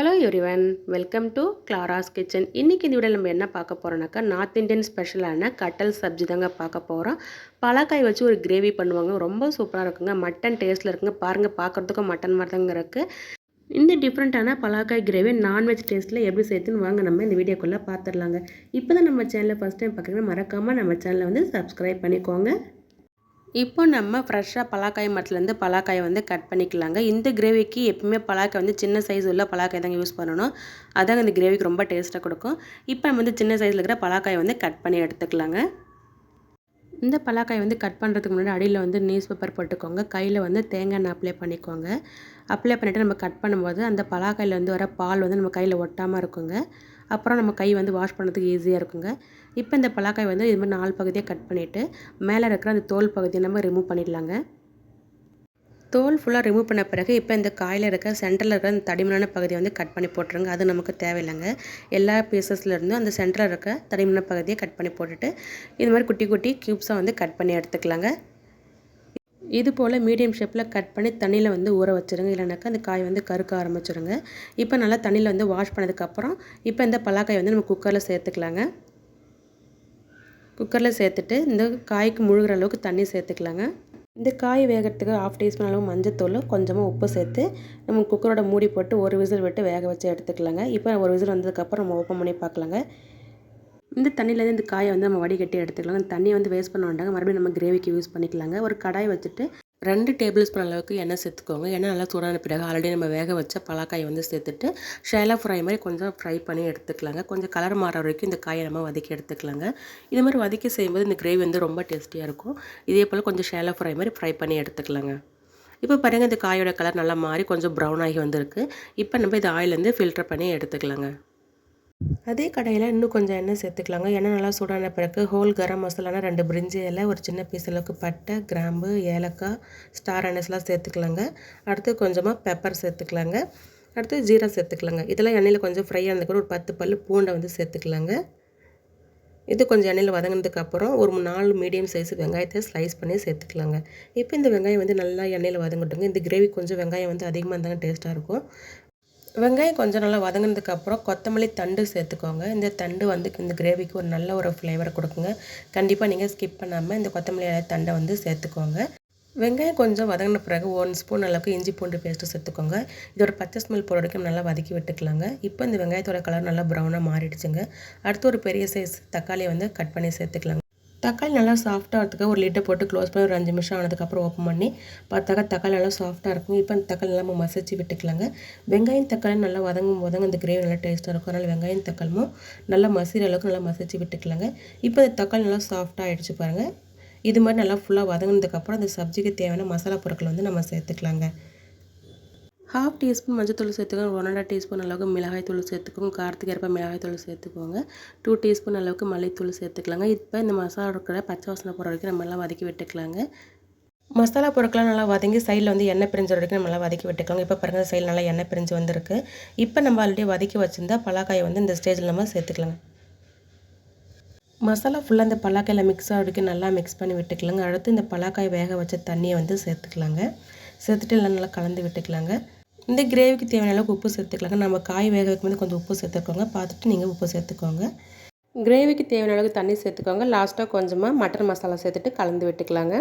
Hello everyone welcome to Clara's kitchen இன்றைக்கி இந்த video நம்ம என்ன பார்க்க போகிறோம்னாக்கா நார்த் இந்தியன் ஸ்பெஷலான கட்டல் சப்ஜி தாங்க பார்க்க போகிறோம் பலாக்காய் வச்சு ஒரு கிரேவி பண்ணுவாங்க. ரொம்ப சூப்பராக இருக்குங்க. மட்டன் டேஸ்ட்டில் இருக்குங்க. பாருங்கள் பார்க்குறதுக்கும் மட்டன் மாதிரி தாங்க இருக்குது இந்த டிஃப்ரெண்ட்டான பலாக்காய் கிரேவி நான்வெஜ் டேஸ்ட்டில் எப்படி சேர்த்துன்னு வாங்க நம்ம இந்த வீடியோக்குள்ளே பார்த்துடலாங்க. இப்போ தான் நம்ம சேனலில் ஃபஸ்ட் டைம் பார்க்குறீங்கன்னா மறக்காமல் நம்ம சேனலை வந்து சப்ஸ்கிரைப் பண்ணிக்கோங்க. இப்போ நம்ம ஃப்ரெஷ்ஷாக பலாக்காய் மரத்துலேருந்து பலாக்காயை வந்து கட் பண்ணிக்கலாங்க. இந்த கிரேவிக்கு எப்பவுமே பலாக்காய் வந்து சின்ன சைஸ் உள்ள பலாக்காய் தாங்க யூஸ் பண்ணணும். அதாங்க இந்த கிரேவிக்கு ரொம்ப டேஸ்ட்டாக கொடுக்கும். இப்போ நம்ம வந்து சின்ன சைஸில் இருக்கிற பலாக்காயை வந்து கட் பண்ணி எடுத்துக்கலாங்க. இந்த பலாக்காய் வந்து கட் பண்ணுறதுக்கு முன்னாடி அடியில் வந்து நியூஸ் பேப்பர் போட்டுக்கோங்க. கையில் வந்து தேங்காய் எண்ணெய் அப்ளை பண்ணிக்கோங்க. அப்ளை பண்ணிவிட்டு நம்ம கட் பண்ணும்போது அந்த பலாக்காயில் வந்து வர பால் வந்து நம்ம கையில் ஒட்டாமல் இருக்குங்க. அப்புறம் நம்ம கை வந்து வாஷ் பண்ணுறதுக்கு ஈஸியாக இருக்குங்க. இப்போ இந்த பலாக்காய் வந்து இது மாதிரி நாலு பகுதியாக கட் பண்ணிவிட்டு மேலே இருக்கிற அந்த தோல் பகுதியை நம்ம ரிமூவ் பண்ணிடலாங்க. தோல் ஃபுல்லாக ரிமூவ் பண்ண பிறகு இப்போ இந்த காயில் இருக்க சென்டரில் இருக்கிற அந்த தடிமனான பகுதியை வந்து கட் பண்ணி போட்டுருங்க. அது நமக்கு தேவையில்லைங்க. எல்லா பீசஸ்லேருந்தும் அந்த சென்டரில் இருக்க தடிமனான பகுதியை கட் பண்ணி போட்டுட்டு இது மாதிரி குட்டி குட்டி க்யூப்ஸாக வந்து கட் பண்ணி எடுத்துக்கலாங்க. இது போல் மீடியம் ஷேப்பில் கட் பண்ணி தண்ணியில் வந்து ஊற வச்சுருங்க. இல்லைனாக்கா அந்த காய் வந்து கருக்க ஆரம்பிச்சிருங்க. இப்போ நல்லா தண்ணியில் வந்து வாஷ் பண்ணதுக்கப்புறம் இப்போ இந்த பலாக்காய் வந்து நம்ம குக்கரில் சேர்த்துக்கலாங்க. குக்கரில் சேர்த்துட்டு இந்த காய்க்கு முழுகிற அளவுக்கு தண்ணி சேர்த்துக்கலாங்க. இந்த காய் வேகிறதுக்கு ஆஃப் டீஸ்பூன் அளவு மஞ்சத்தூள் கொஞ்சமாக உப்பு சேர்த்து நம்ம குக்கரோட மூடி போட்டு ஒரு விசில் விட்டு வேக வச்சு எடுத்துக்கலாங்க. இப்போ ஒரு விசில் வந்ததுக்கப்புறம் நம்ம ஓப்பன் பண்ணி பார்க்கலாங்க. இந்த தண்ணியிலேருந்து இந்த காயை வந்து நம்ம வடிகட்டி எடுத்துக்கலாம். அந்த தண்ணியை வந்து வேஸ்ட் பண்ண வேண்டாங்க. மறுபடியும் நம்ம கிரேவிக்கு யூஸ் பண்ணிக்கலாங்க. ஒரு கடாய் வச்சுட்டு ரெண்டு டேபிள் ஸ்பூன் அளவுக்கு எண்ணெய் சேர்த்துக்கோங்க. எண்ணெய் நல்லா சூடான பிறகு ஆல்ரெடி நம்ம வேக வச்ச பலாக்காயை வந்து சேர்த்துட்டு ஷேலா ஃப்ரை மாதிரி கொஞ்சம் ஃப்ரை பண்ணி எடுத்துக்கலாங்க. கொஞ்சம் கலர் மாற வரைக்கும் இந்த காயை நம்ம வதக்கி எடுத்துக்கலாங்க. இது மாதிரி வதக்கி செய்யும்போது இந்த கிரேவி வந்து ரொம்ப டேஸ்டியாக இருக்கும். இதே போல் கொஞ்சம் ஷேலா ஃப்ரை மாதிரி ஃப்ரை பண்ணி எடுத்துக்கலாங்க. இப்போ பாருங்கள் இந்த காயோட கலர் நல்லா மாறி கொஞ்சம் ப்ரௌன் ஆகி வந்திருக்கு. இப்போ நம்ம இது ஆயிலேருந்து ஃபில்டர் பண்ணி எடுத்துக்கலாங்க. அதே கடையில் இன்னும் கொஞ்சம் எண்ணெய் சேர்த்துக்கலாங்க. எண்ணெய் நல்லா சூடான பிறகு ஹோல் கரம் மசாலானா ரெண்டு பிரிஞ்சி இலை ஒரு சின்ன பீஸ் அளவுக்கு பட்டை கிராம்பு ஏலக்காய் ஸ்டார் அனஸ்லாம் சேர்த்துக்கலாங்க. அடுத்து கொஞ்சமாக பெப்பர் சேர்த்துக்கலாங்க. அடுத்து ஜீரா சேர்த்துக்கலாங்க. இதெல்லாம் எண்ணெயில் கொஞ்சம் ஃப்ரை கூட ஒரு பத்து பல் பூண்டை வந்து சேர்த்துக்கலாங்க. இது கொஞ்சம் எண்ணெயில் வதங்கினதுக்கப்புறம் ஒரு நாலு மீடியம் சைஸ் வெங்காயத்தை ஸ்லைஸ் பண்ணி சேர்த்துக்கலாங்க. இப்போ இந்த வெங்காயம் வந்து நல்லா எண்ணெயில் வதங்கட்டுங்க. இந்த கிரேவி கொஞ்சம் வெங்காயம் வந்து அதிகமாக இருந்தாங்க டேஸ்ட்டாக இருக்கும். வெங்காயம் கொஞ்சம் நல்லா வதங்கினதுக்கப்புறம் கொத்தமல்லி தண்டு சேர்த்துக்கோங்க. இந்த தண்டு வந்து இந்த கிரேவிக்கு ஒரு நல்ல ஒரு ஃப்ளேவரை கொடுக்குங்க. கண்டிப்பாக நீங்கள் ஸ்கிப் பண்ணாமல் இந்த கொத்தமல்லி தண்டை வந்து சேர்த்துக்கோங்க. வெங்காயம் கொஞ்சம் வதங்கின பிறகு ஒன் ஸ்பூன் அளவுக்கு இஞ்சி பூண்டு பேஸ்ட்டு சேர்த்துக்கோங்க. இதோட பச்சை ஸ்மெல் போகிற வரைக்கும் நல்லா வதக்கி விட்டுக்கலாங்க. இப்போ இந்த வெங்காயத்தோட கலர் நல்லா ப்ரௌனாக மாறிடுச்சுங்க. அடுத்து ஒரு பெரிய சைஸ் தக்காளியை வந்து கட் பண்ணி சேர்த்துக்கலாங்க. தக்காளி நல்லா சாஃப்டாக வரதுக்கு ஒரு லிட்டை போட்டு க்ளோஸ் பண்ணி ஒரு அஞ்சு நிமிஷம் ஆனதுக்கப்புறம் ஓப்பன் பண்ணி பார்த்தாக்கா தக்காளி நல்லா சாஃப்டாக இருக்கும். இப்போ அந்த தக்காளி நல்லா மசிச்சு விட்டுக்கலாங்க. வெங்காயம் தக்காளி நல்லா வதங்கும் போதுங்க அந்த கிரேவி நல்லா டேஸ்ட்டாக இருக்கும். அதனால் வெங்காயம் தக்காளியும் நல்லா மசிற அளவுக்கு நல்லா மசிச்சு விட்டுக்கலாங்க. இப்போ அந்த தக்காளி நல்லா சாஃப்டாக ஆகிடுச்சு பாருங்கள் இது மாதிரி நல்லா ஃபுல்லாக வதங்கினதுக்கப்புறம் அந்த சப்ஜிக்கு தேவையான மசாலா பொருட்கள் வந்து நம்ம சேர்த்துக்கலாங்க. ஹாஃப் டீஸ்பூன் மஞ்சள் சேர்த்துக்கோங்க. ஒன் அண்ட் டீஸ்பூன் அளவுக்கு மிளகாய் தூள் சேர்த்துக்கோங்க. காரத்துக்கு ஏற்ப மிளகாய் தூள் சேர்த்துக்கோங்க. டூ டீஸ்பூன் அளவுக்கு மல்லித்தூள் சேர்த்துக்கலாங்க. இப்போ இந்த மசாலா இருக்கிற பச்சை வாசனை போகிற வரைக்கும் நம்ம எல்லாம் வதக்கி விட்டுக்கலாங்க. மசாலா பொருட்கள்லாம் நல்லா வதங்கி சைடில் வந்து எண்ணெய் பிரிஞ்ச வரைக்கும் நம்ம நல்லா வதக்கி விட்டுக்கலாம் இப்போ பாருங்கள் சைடில் நல்லா எண்ணெய் பிரிஞ்சு வந்திருக்கு. இப்போ நம்ம ஆல்ரெடி வதக்கி வச்சுருந்தா பலாக்காயை வந்து இந்த ஸ்டேஜில் நம்ம சேர்த்துக்கலாங்க. மசாலா ஃபுல்லாக இந்த பலாக்காயில் மிக்ஸ் ஆகிறதுக்கு நல்லா மிக்ஸ் பண்ணி விட்டுக்கலாங்க. அடுத்து இந்த பலாக்காய் வேக வச்ச தண்ணியை வந்து சேர்த்துக்கலாங்க. சேர்த்துட்டு எல்லாம் நல்லா கலந்து விட்டுக்கலாங்க. இந்த கிரேவிக்கு தேவையான அளவுக்கு உப்பு சேர்த்துக்கலாங்க. நம்ம காய் வேக வைக்கும்போது கொஞ்சம் உப்பு சேர்த்துக்கோங்க. பார்த்துட்டு நீங்கள் உப்பு சேர்த்துக்கோங்க. கிரேவிக்கு தேவையான அளவுக்கு தண்ணி சேர்த்துக்கோங்க. லாஸ்ட்டாக கொஞ்சமாக மட்டன் மசாலா சேர்த்துட்டு கலந்து விட்டுக்கலாங்க.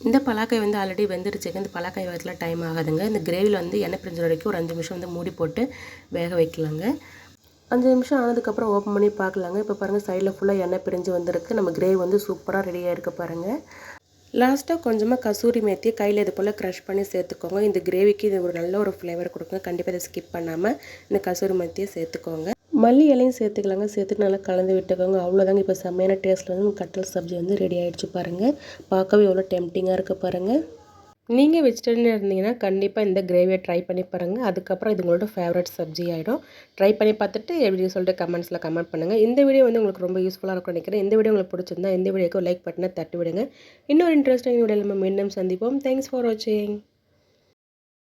இந்த பலாக்காய் வந்து ஆல்ரெடி வெந்துருச்சுங்க. இந்த பலாக்காய் வேகத்தில் டைம் ஆகாதுங்க. இந்த கிரேவியில் வந்து எண்ணெய் பிரிஞ்ச வரைக்கும் ஒரு அஞ்சு நிமிஷம் வந்து மூடி போட்டு வேக வைக்கலாங்க. அஞ்சு நிமிஷம் ஆனதுக்கப்புறம் ஓப்பன் பண்ணி பார்க்கலாங்க. இப்போ பாருங்கள் சைடில் ஃபுல்லாக எண்ணெய் பிரிஞ்சு வந்திருக்கு. நம்ம கிரேவி வந்து சூப்பராக ரெடியாக இருக்க பாருங்கள் லாஸ்ட்டாக கொஞ்சமாக கசூரி மேத்தி கையில் இது போல் க்ரஷ் பண்ணி சேர்த்துக்கோங்க. இந்த கிரேவிக்கு இது ஒரு நல்ல ஒரு ஃப்ளேவர் கொடுக்குங்க. கண்டிப்பாக இதை ஸ்கிப் பண்ணாமல் இந்த கசூரி மேத்தியை சேர்த்துக்கோங்க. மல்லி இலையும் சேர்த்துக்கலாங்க. சேர்த்துட்டு நல்லா கலந்து விட்டுக்கோங்க. அவ்வளோதாங்க இப்போ செம்மையான டேஸ்ட்டில் வந்து கட்டல் சப்ஜி வந்து ரெடி ஆகிடுச்சு பாருங்கள் பார்க்கவே எவ்வளோ டெம்டிங்காக இருக்குது பாருங்கள் நீங்கள் வெஜிடேரியன் இருந்தீங்கன்னா கண்டிப்பாக இந்த கிரேவியை ட்ரை பண்ணி பாருங்கள் அதுக்கப்புறம் இது உங்களோட ஃபேவரட் சப்ஜி ஆகிடும் ட்ரை பண்ணி பார்த்துட்டு எப்படி சொல்லிட்டு கமெண்ட்ஸில் கமெண்ட் பண்ணுங்கள் இந்த வீடியோ வந்து உங்களுக்கு ரொம்ப யூஸ்ஃபுல்லாக இருக்கும் நினைக்கிறேன். இந்த வீடியோ உங்களுக்கு பிடிச்சிருந்தா இந்த வீடியோக்கு லைக் பட்டனை தட்டி விடுங்க. இன்னொரு இன்ட்ரெஸ்டிங் வீடியோ நம்ம மீண்டும் சந்திப்போம். தேங்க்ஸ் ஃபார் வாட்சிங்